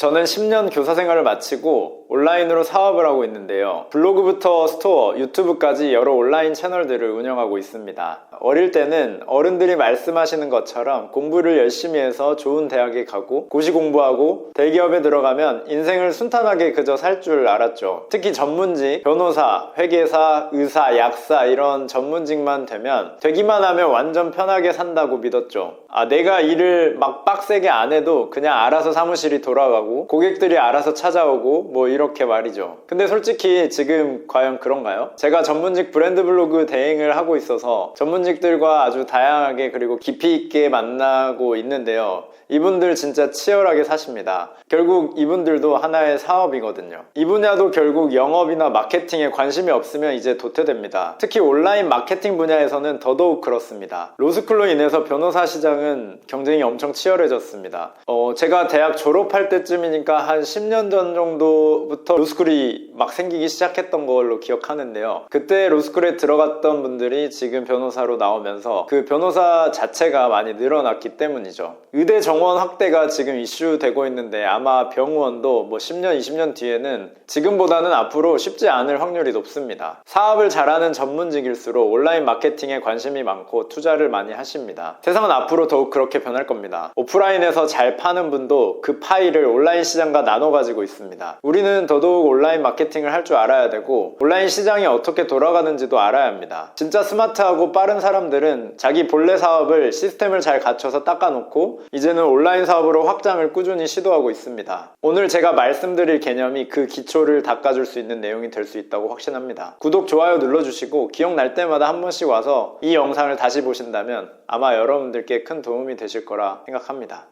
저는 10년 교사 생활을 마치고 온라인으로 사업을 하고 있는데요. 블로그부터 스토어, 유튜브까지 여러 온라인 채널들을 운영하고 있습니다. 어릴 때는 어른들이 말씀하시는 것처럼 공부를 열심히 해서 좋은 대학에 가고 고시 공부하고 대기업에 들어가면 인생을 순탄하게 그저 살 줄 알았죠. 특히 전문직, 변호사, 회계사, 의사, 약사 이런 전문직만 되면 되기만 하면 완전 편하게 산다고 믿었죠. 아, 내가 일을 막 빡세게 안 해도 그냥 알아서 사무실이 돌아가고 고객들이 알아서 찾아오고 뭐 이렇게 말이죠. 근데 솔직히 지금 과연 그런가요? 제가 전문직 브랜드 블로그 대행을 하고 있어서 전문직들과 아주 다양하게 그리고 깊이 있게 만나고 있는데요. 이분들 진짜 치열하게 사십니다. 결국 이분들도 하나의 사업이거든요. 이 분야도 결국 영업이나 마케팅에 관심이 없으면 이제 도태됩니다. 특히 온라인 마케팅 분야에서는 더더욱 그렇습니다. 로스쿨로 인해서 변호사 시장은 경쟁이 엄청 치열해졌습니다. 어, 제가 대학 졸업할 때쯤이니까 한 10년 전 정도부터 로스쿨이 막 생기기 시작했던 걸로 기억하는데요. 그때 로스쿨에 들어갔던 분들이 지금 변호사로 나오면서 그 변호사 자체가 많이 늘어났기 때문이죠. 의대 정원 확대가 지금 이슈되고 있는데 아마 병원도 뭐 10년, 20년 뒤에는 지금보다는 앞으로 쉽지 않을 확률이 높습니다. 사업을 잘하는 전문직일수록 온라인 마케팅에 관심이 많고 투자를 많이 하십니다. 세상은 앞으로 더욱 그렇게 변할 겁니다. 오프라인에서 잘 파는 분도 그 파일을 온라인 시장과 나눠 가지고 있습니다. 우리는 더더욱 온라인 마케팅을 할 줄 알아야 되고 온라인 시장이 어떻게 돌아가는지도 알아야 합니다. 진짜 스마트하고 빠른 사람들은 자기 본래 사업을 시스템을 잘 갖춰서 닦아놓고 이제는 온라인 사업으로 확장을 꾸준히 시도하고 있습니다. 오늘 제가 말씀드릴 개념이 그 기초를 닦아줄 수 있는 내용이 될 수 있다고 확신합니다. 구독, 좋아요 눌러주시고 기억날 때마다 한 번씩 와서 이 영상을 다시 보신다면 아마 여러분들께 큰 도움이 되실 거라 생각합니다.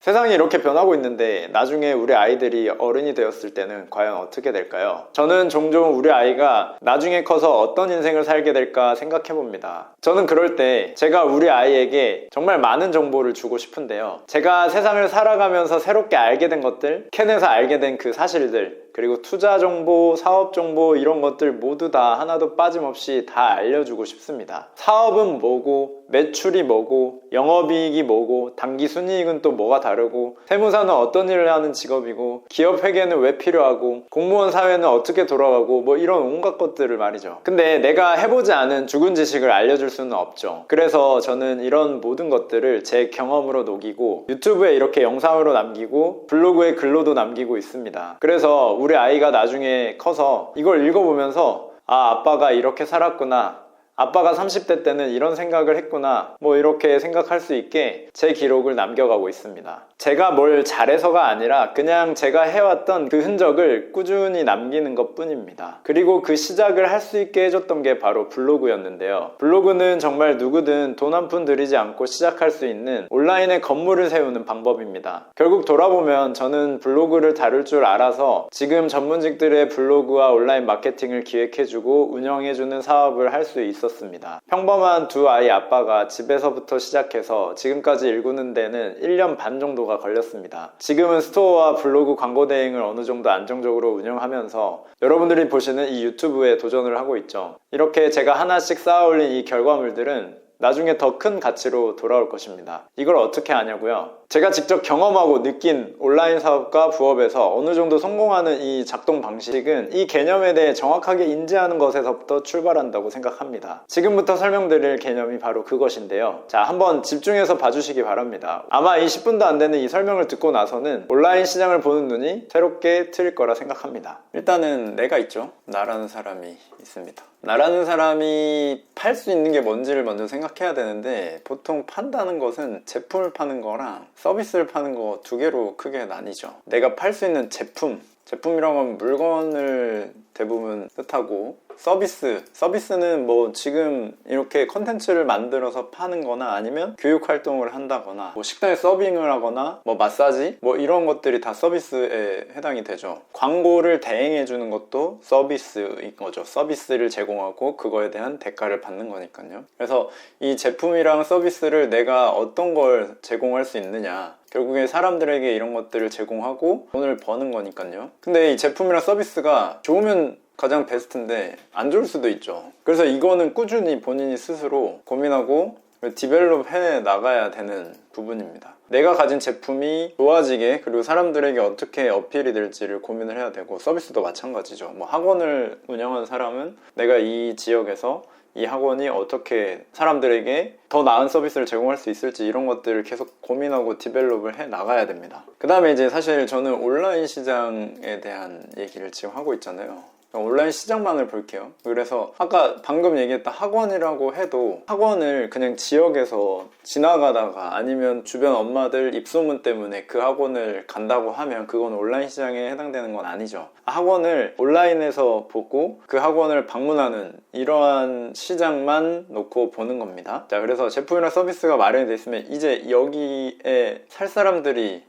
세상이 이렇게 변하고 있는데 나중에 우리 아이들이 어른이 되었을 때는 과연 어떻게 될까요? 저는 종종 우리 아이가 나중에 커서 어떤 인생을 살게 될까 생각해 봅니다. 저는 그럴 때 제가 우리 아이에게 정말 많은 정보를 주고 싶은데요. 제가 세상을 살아가면서 새롭게 알게 된 것들, 캔에서 알게 된 그 사실들, 그리고 투자 정보, 사업 정보 이런 것들 모두 다 하나도 빠짐없이 다 알려주고 싶습니다. 사업은 뭐고, 매출이 뭐고, 영업이익이 뭐고, 단기 순이익은 또 뭐가 다르고, 세무사는 어떤 일을 하는 직업이고, 기업 회계는 왜 필요하고, 공무원 사회는 어떻게 돌아가고, 뭐 이런 온갖 것들을 말이죠. 근데 내가 해보지 않은 죽은 지식을 알려줄 수는 없죠. 그래서 저는 이런 모든 것들을 제 경험으로 녹이고, 유튜브에 이렇게 영상으로 남기고, 블로그에 글로도 남기고 있습니다. 그래서 우리 아이가 나중에 커서 이걸 읽어보면서 아, 아빠가 이렇게 살았구나. 아빠가 30대 때는 이런 생각을 했구나. 뭐 이렇게 생각할 수 있게 제 기록을 남겨가고 있습니다. 제가 뭘 잘해서가 아니라 그냥 제가 해왔던 그 흔적을 꾸준히 남기는 것 뿐입니다. 그리고 그 시작을 할 수 있게 해줬던 게 바로 블로그였는데요. 블로그는 정말 누구든 돈 한 푼 들이지 않고 시작할 수 있는 온라인에 건물을 세우는 방법입니다. 결국 돌아보면 저는 블로그를 다룰 줄 알아서 지금 전문직들의 블로그와 온라인 마케팅을 기획해주고 운영해주는 사업을 할 수 있었 습니다. 평범한 두 아이 아빠가 집에서부터 시작해서 지금까지 일구는 데는 1년 반 정도가 걸렸습니다. 지금은 스토어와 블로그 광고 대행을 어느 정도 안정적으로 운영하면서 여러분들이 보시는 이 유튜브에 도전을 하고 있죠. 이렇게 제가 하나씩 쌓아 올린 이 결과물들은 나중에 더 큰 가치로 돌아올 것입니다. 이걸 어떻게 아냐고요? 제가 직접 경험하고 느낀 온라인 사업과 부업에서 어느 정도 성공하는 이 작동 방식은 이 개념에 대해 정확하게 인지하는 것에서부터 출발한다고 생각합니다. 지금부터 설명드릴 개념이 바로 그것인데요. 자, 한번 집중해서 봐주시기 바랍니다. 아마 이 10분도 안 되는 이 설명을 듣고 나서는 온라인 시장을 보는 눈이 새롭게 트일 거라 생각합니다. 일단은 내가 있죠. 나라는 사람이 있습니다. 나라는 사람이 팔 수 있는 게 뭔지를 먼저 생각해야 되는데 보통 판다는 것은 제품을 파는 거랑 서비스를 파는 거 두 개로 크게 나뉘죠. 내가 팔 수 있는 제품, 제품이라고 하면 물건을 대부분 뜻하고 서비스, 서비스는 뭐 지금 이렇게 컨텐츠를 만들어서 파는 거나 아니면 교육 활동을 한다거나 뭐 식당에 서빙을 하거나 뭐 마사지 뭐 이런 것들이 다 서비스에 해당이 되죠. 광고를 대행해 주는 것도 서비스인 거죠. 서비스를 제공하고 그거에 대한 대가를 받는 거니까요. 그래서 이 제품이랑 서비스를 내가 어떤 걸 제공할 수 있느냐 결국에 사람들에게 이런 것들을 제공하고 돈을 버는 거니까요. 근데 이 제품이랑 서비스가 좋으면 가장 베스트인데 안 좋을 수도 있죠. 그래서 이거는 꾸준히 본인이 스스로 고민하고 디벨롭 해 나가야 되는 부분입니다. 내가 가진 제품이 좋아지게 그리고 사람들에게 어떻게 어필이 될지를 고민을 해야 되고 서비스도 마찬가지죠. 뭐 학원을 운영하는 사람은 내가 이 지역에서 이 학원이 어떻게 사람들에게 더 나은 서비스를 제공할 수 있을지 이런 것들을 계속 고민하고 디벨롭을 해 나가야 됩니다. 그 다음에 이제 사실 저는 온라인 시장에 대한 얘기를 지금 하고 있잖아요. 온라인 시장만을 볼게요. 그래서 아까 방금 얘기했던 학원이라고 해도 학원을 그냥 지역에서 지나가다가 아니면 주변 엄마들 입소문 때문에 그 학원을 간다고 하면 그건 온라인 시장에 해당되는 건 아니죠. 학원을 온라인에서 보고 그 학원을 방문하는 이러한 시장만 놓고 보는 겁니다. 자, 그래서 제품이나 서비스가 마련이 돼 있으면 이제 여기에 살 사람들이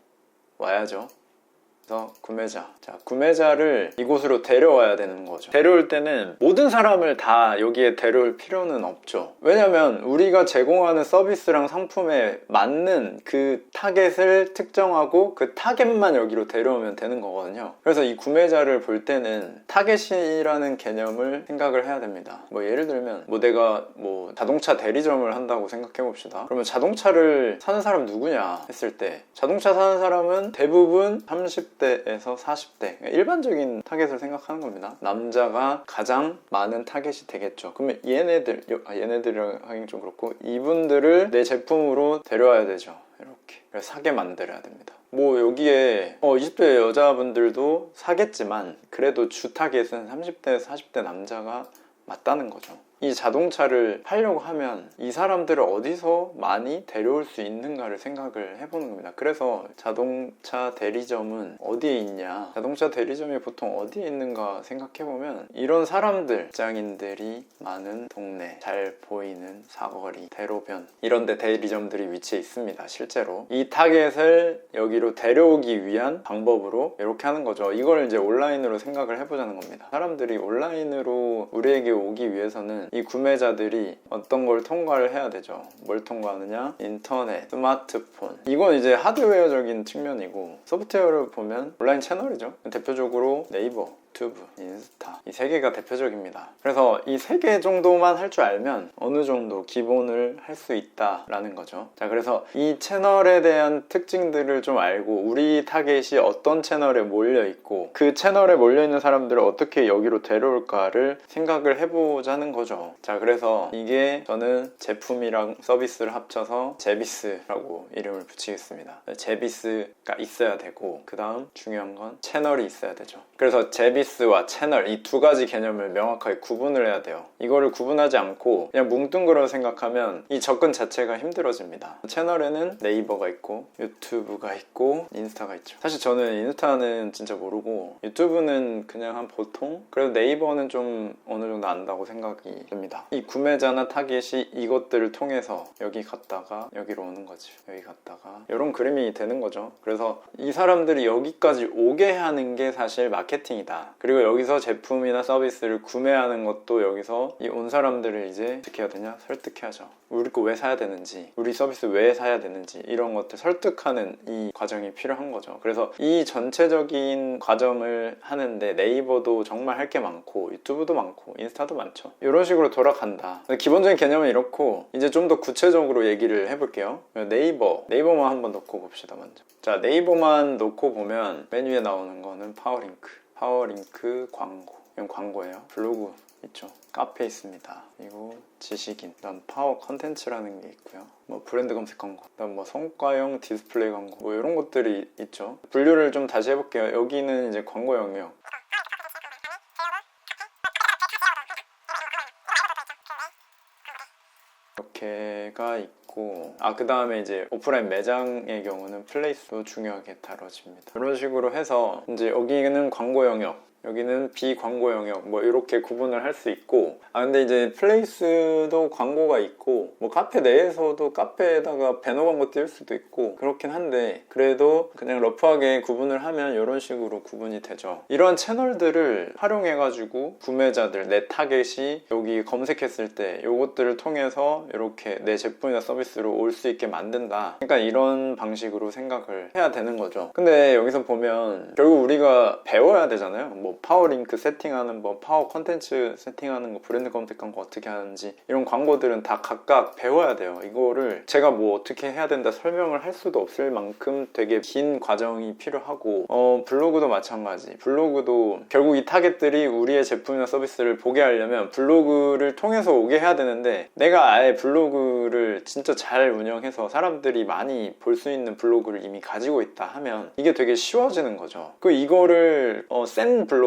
와야죠. 그래서 구매자. 자, 구매자를 이곳으로 데려와야 되는 거죠. 데려올 때는 모든 사람을 다 여기에 데려올 필요는 없죠. 왜냐면 우리가 제공하는 서비스랑 상품에 맞는 그 타겟을 특정하고 그 타겟만 여기로 데려오면 되는 거거든요. 그래서 이 구매자를 볼 때는 타겟이라는 개념을 생각을 해야 됩니다. 뭐 예를 들면 뭐 내가 뭐 자동차 대리점을 한다고 생각해 봅시다. 그러면 자동차를 사는 사람 누구냐 했을 때 자동차 사는 사람은 대부분 30 30대에서 40대 일반적인 타겟을 생각하는 겁니다. 남자가 가장 많은 타겟이 되겠죠. 그러면 얘네들 아, 얘네들이랑 하긴 좀 그렇고 이분들을 내 제품으로 데려와야 되죠. 이렇게 그래서 사게 만들어야 됩니다. 뭐 여기에 어 20대 여자분들도 사겠지만 그래도 주 타겟은 30대에서 40대 남자가 맞다는 거죠. 이 자동차를 팔려고 하면 이 사람들을 어디서 많이 데려올 수 있는가를 생각을 해보는 겁니다. 그래서 자동차 대리점은 어디에 있냐? 자동차 대리점이 보통 어디에 있는가 생각해보면 이런 사람들, 장인들이 많은 동네, 잘 보이는 사거리, 대로변 이런 데 대리점들이 위치해 있습니다. 실제로. 이 타겟을 여기로 데려오기 위한 방법으로 이렇게 하는 거죠. 이걸 이제 온라인으로 생각을 해보자는 겁니다. 사람들이 온라인으로 우리에게 오기 위해서는 이 구매자들이 어떤 걸 통과를 해야 되죠. 뭘 통과하느냐? 인터넷, 스마트폰. 이건 이제 하드웨어적인 측면이고 소프트웨어를 보면 온라인 채널이죠. 대표적으로 네이버, 유튜브, 인스타 이 세 개가 대표적입니다. 그래서 이 세 개 정도만 할 줄 알면 어느 정도 기본을 할 수 있다라는 거죠. 자, 그래서 이 채널에 대한 특징들을 좀 알고 우리 타겟이 어떤 채널에 몰려 있고 그 채널에 몰려 있는 사람들을 어떻게 여기로 데려올까를 생각을 해보자는 거죠. 자, 그래서 이게 저는 제품이랑 서비스를 합쳐서 제비스라고 이름을 붙이겠습니다. 제비스가 있어야 되고 그 다음 중요한 건 채널이 있어야 되죠. 그래서 제비스 서비스와 채널 이 두 가지 개념을 명확하게 구분을 해야 돼요. 이거를 구분하지 않고 그냥 뭉뚱그려 생각하면 이 접근 자체가 힘들어집니다. 채널에는 네이버가 있고 유튜브가 있고 인스타가 있죠. 사실 저는 인스타는 진짜 모르고 유튜브는 그냥 한 보통 그래도 네이버는 좀 어느 정도 안다고 생각이 듭니다. 이 구매자나 타겟이 이것들을 통해서 여기 갔다가 여기로 오는 거지. 여기 갔다가 이런 그림이 되는 거죠. 그래서 이 사람들이 여기까지 오게 하는 게 사실 마케팅이다. 그리고 여기서 제품이나 서비스를 구매하는 것도 여기서 이 온 사람들을 이제 어떻게 해야 되냐? 설득해야죠. 우리 거 왜 사야 되는지, 우리 서비스 왜 사야 되는지 이런 것들 설득하는 이 과정이 필요한 거죠. 그래서 이 전체적인 과정을 하는데 네이버도 정말 할 게 많고 유튜브도 많고 인스타도 많죠. 이런 식으로 돌아간다. 기본적인 개념은 이렇고 이제 좀 더 구체적으로 얘기를 해볼게요. 네이버, 네이버만 한번 놓고 봅시다 먼저. 자 네이버만 놓고 보면 메뉴에 나오는 거는 파워링크. 파워링크 광고. 이건 광고예요. 블로그 있죠. 카페 있습니다. 그리고 지식인. 그다음 파워 컨텐츠라는 게 있고요. 뭐 브랜드 검색 광고. 그다음 뭐 성과형 디스플레이 광고. 뭐 이런 것들이 있죠. 분류를 좀 다시 해볼게요. 여기는 이제 광고 영역 이렇게가 있고 아 그 다음에 이제 오프라인 매장의 경우는 플레이스도 중요하게 다뤄집니다. 이런 식으로 해서 이제 여기는 광고 영역 여기는 비광고 영역 뭐 이렇게 구분을 할 수 있고. 아 근데 이제 플레이스도 광고가 있고 뭐 카페 내에서도 카페에다가 배너 광고 띄울 수도 있고 그렇긴 한데 그래도 그냥 러프하게 구분을 하면 이런 식으로 구분이 되죠. 이러한 채널들을 활용해 가지고 구매자들 내 타겟이 여기 검색했을 때 이것들을 통해서 이렇게 내 제품이나 서비스로 올 수 있게 만든다. 그러니까 이런 방식으로 생각을 해야 되는 거죠. 근데 여기서 보면 결국 우리가 배워야 되잖아요. 뭐뭐 파워 링크 세팅하는 뭐 파워 컨텐츠 세팅하는 거 브랜드 검색한 거 어떻게 하는지 이런 광고들은 다 각각 배워야 돼요. 이거를 제가 뭐 어떻게 해야 된다 설명을 할 수도 없을 만큼 되게 긴 과정이 필요하고 어 블로그도 마찬가지. 블로그도 결국 이 타겟들이 우리의 제품이나 서비스를 보게 하려면 블로그를 통해서 오게 해야 되는데 내가 아예 블로그를 진짜 잘 운영해서 사람들이 많이 볼 수 있는 블로그를 이미 가지고 있다 하면 이게 되게 쉬워지는 거죠. 그 이거를 어, 센 블로그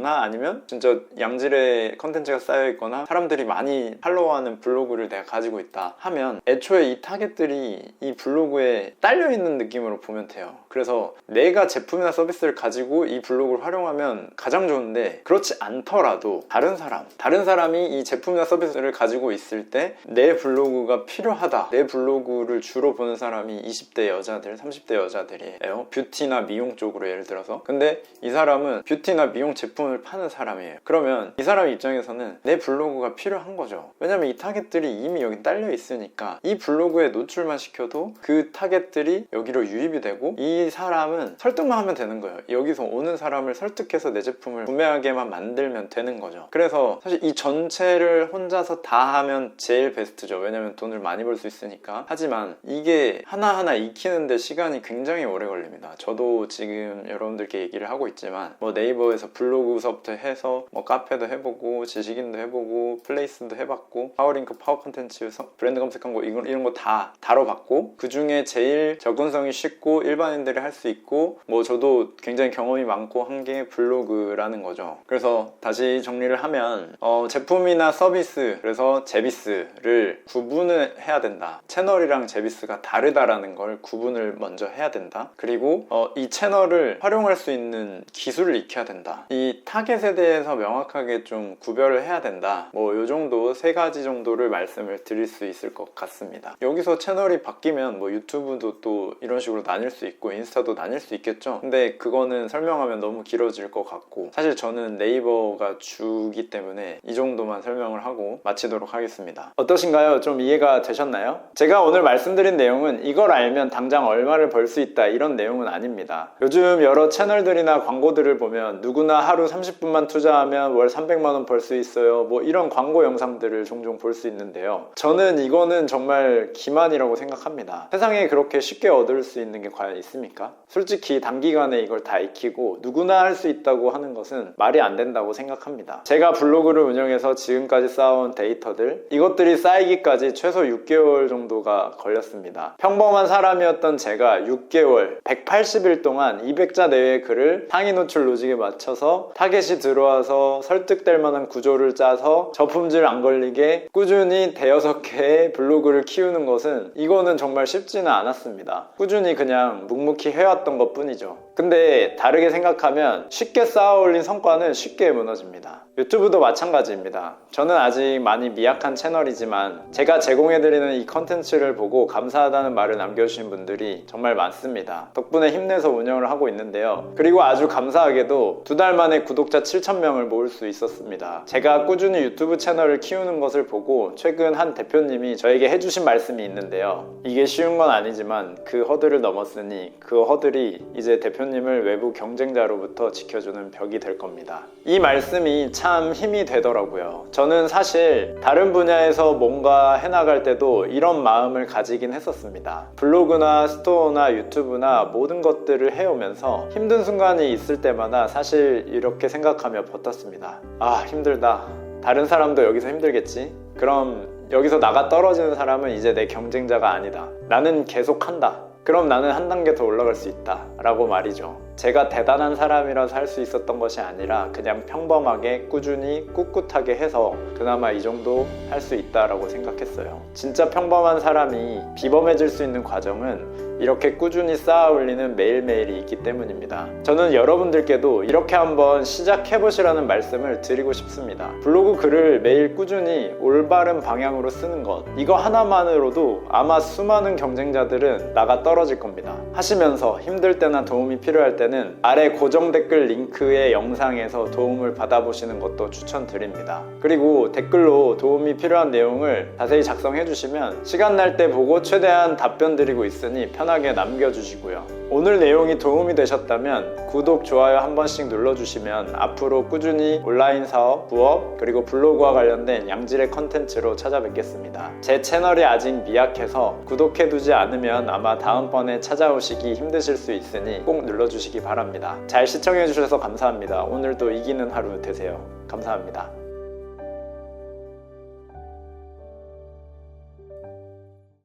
나 아니면 진짜 양질의 컨텐츠가 쌓여 있거나 사람들이 많이 팔로우하는 블로그를 내가 가지고 있다 하면 애초에 이 타겟들이 이 블로그에 딸려 있는 느낌으로 보면 돼요. 그래서 내가 제품이나 서비스를 가지고 이 블로그를 활용하면 가장 좋은데 그렇지 않더라도 다른 사람, 다른 사람이 이 제품이나 서비스를 가지고 있을 때 내 블로그가 필요하다. 내 블로그를 주로 보는 사람이 20대 여자들, 30대 여자들이에요. 뷰티나 미용 쪽으로 예를 들어서. 근데 이 사람은 뷰티나 미용 제품을 파는 사람이에요. 그러면 이 사람 입장에서는 내 블로그가 필요한 거죠. 왜냐면 이 타겟들이 이미 여기 딸려 있으니까 이 블로그에 노출만 시켜도 그 타겟들이 여기로 유입이 되고 이 사람은 설득만 하면 되는 거예요. 여기서 오는 사람을 설득해서 내 제품을 구매하게만 만들면 되는 거죠. 그래서 사실 이 전체를 혼자서 다 하면 제일 베스트죠. 왜냐면 돈을 많이 벌 수 있으니까. 하지만 이게 하나하나 익히는데 시간이 굉장히 오래 걸립니다. 저도 지금 여러분들께 얘기를 하고 있지만 뭐 네이버에서 블로그서부터 해서 뭐 카페도 해보고 지식인도 해보고 플레이스도 해봤고 파워링크 파워 컨텐츠 서- 브랜드 검색한 거 이런, 거 다 다뤄봤고 그 중에 제일 접근성이 쉽고 일반인들이 할 수 있고 뭐 저도 굉장히 경험이 많고 한 게 블로그라는 거죠. 그래서 다시 정리를 하면 어, 제품이나 서비스 그래서 제비스를 구분을 해야 된다. 채널이랑 제비스가 다르다라는 걸 구분을 먼저 해야 된다. 그리고 어, 이 채널을 활용할 수 있는 기술을 익혀야 된다. 이 타겟에 대해서 명확하게 좀 구별을 해야 된다. 뭐 요 정도 세 가지 정도를 말씀을 드릴 수 있을 것 같습니다. 여기서 채널이 바뀌면 뭐 유튜브도 또 이런 식으로 나뉠 수 있고 인스타도 나뉠 수 있겠죠. 근데 그거는 설명하면 너무 길어질 것 같고 사실 저는 네이버가 주기 때문에 이 정도만 설명을 하고 마치도록 하겠습니다. 어떠신가요? 좀 이해가 되셨나요? 제가 오늘 말씀드린 내용은 이걸 알면 당장 얼마를 벌 수 있다 이런 내용은 아닙니다. 요즘 여러 채널들이나 광고들을 보면 누구나 하루 30분만 투자하면 월 300만 원 벌 수 있어요. 뭐 이런 광고 영상들을 종종 볼 수 있는데요. 저는 이거는 정말 기만이라고 생각합니다. 세상에 그렇게 쉽게 얻을 수 있는 게 과연 있습니까? 솔직히 단기간에 이걸 다 익히고 누구나 할 수 있다고 하는 것은 말이 안 된다고 생각합니다. 제가 블로그를 운영해서 지금까지 쌓아온 데이터들 이것들이 쌓이기까지 최소 6개월 정도가 걸렸습니다. 평범한 사람이었던 제가 6개월 180일 동안 200자 내외의 글을 상위 노출 로직에 맞춰서 타겟이 들어와서 설득될 만한 구조를 짜서 저품질 안 걸리게 꾸준히 대여섯 개의 블로그를 키우는 것은 이거는 정말 쉽지는 않았습니다. 꾸준히 그냥 묵묵 히 해왔던 것 뿐이죠. 근데 다르게 생각하면 쉽게 쌓아 올린 성과는 쉽게 무너집니다. 유튜브도 마찬가지입니다. 저는 아직 많이 미약한 채널이지만 제가 제공해드리는 이 컨텐츠를 보고 감사하다는 말을 남겨주신 분들이 정말 많습니다. 덕분에 힘내서 운영을 하고 있는데요. 그리고 아주 감사하게도 두 달 만에 구독자 7,000명을 모을 수 있었습니다. 제가 꾸준히 유튜브 채널을 키우는 것을 보고 최근 한 대표님이 저에게 해주신 말씀이 있는데요. 이게 쉬운 건 아니지만 그 허들을 넘었으니 그 허들이 이제 대표님을 외부 경쟁자로부터 지켜주는 벽이 될 겁니다. 이 말씀이 참 힘이 되더라고요. 저는 사실 다른 분야에서 뭔가 해나갈 때도 이런 마음을 가지긴 했었습니다. 블로그나 스토어나 유튜브나 모든 것들을 해오면서 힘든 순간이 있을 때마다 사실 이렇게 생각하며 버텼습니다. 아, 힘들다. 다른 사람도 여기서 힘들겠지? 그럼 여기서 나가 떨어지는 사람은 이제 내 경쟁자가 아니다. 나는 계속 한다. 그럼 나는 한 단계 더 올라갈 수 있다. 라고 말이죠. 제가 대단한 사람이라서 할 수 있었던 것이 아니라 그냥 평범하게 꾸준히 꿋꿋하게 해서 그나마 이 정도 할 수 있다라고 생각했어요. 진짜 평범한 사람이 비범해질 수 있는 과정은 이렇게 꾸준히 쌓아 올리는 매일매일이 있기 때문입니다. 저는 여러분들께도 이렇게 한번 시작해 보시라는 말씀을 드리고 싶습니다. 블로그 글을 매일 꾸준히 올바른 방향으로 쓰는 것. 이거 하나만으로도 아마 수많은 경쟁자들은 나가 떨어질 겁니다. 하시면서 힘들 때나 도움이 필요할 때는 아래 고정 댓글 링크의 영상에서 도움을 받아보시는 것도 추천드립니다. 그리고 댓글로 도움이 필요한 내용을 자세히 작성해 주시면 시간 날 때 보고 최대한 답변 드리고 있으니 편 편하게 남겨주시고요. 오늘 내용이 도움이 되셨다면 구독, 좋아요 한 번씩 눌러주시면 앞으로 꾸준히 온라인 사업, 부업, 그리고 블로그와 관련된 양질의 컨텐츠로 찾아뵙겠습니다. 제 채널이 아직 미약해서 구독해두지 않으면 아마 다음번에 찾아오시기 힘드실 수 있으니 꼭 눌러주시기 바랍니다. 잘 시청해주셔서 감사합니다. 오늘도 이기는 하루 되세요. 감사합니다.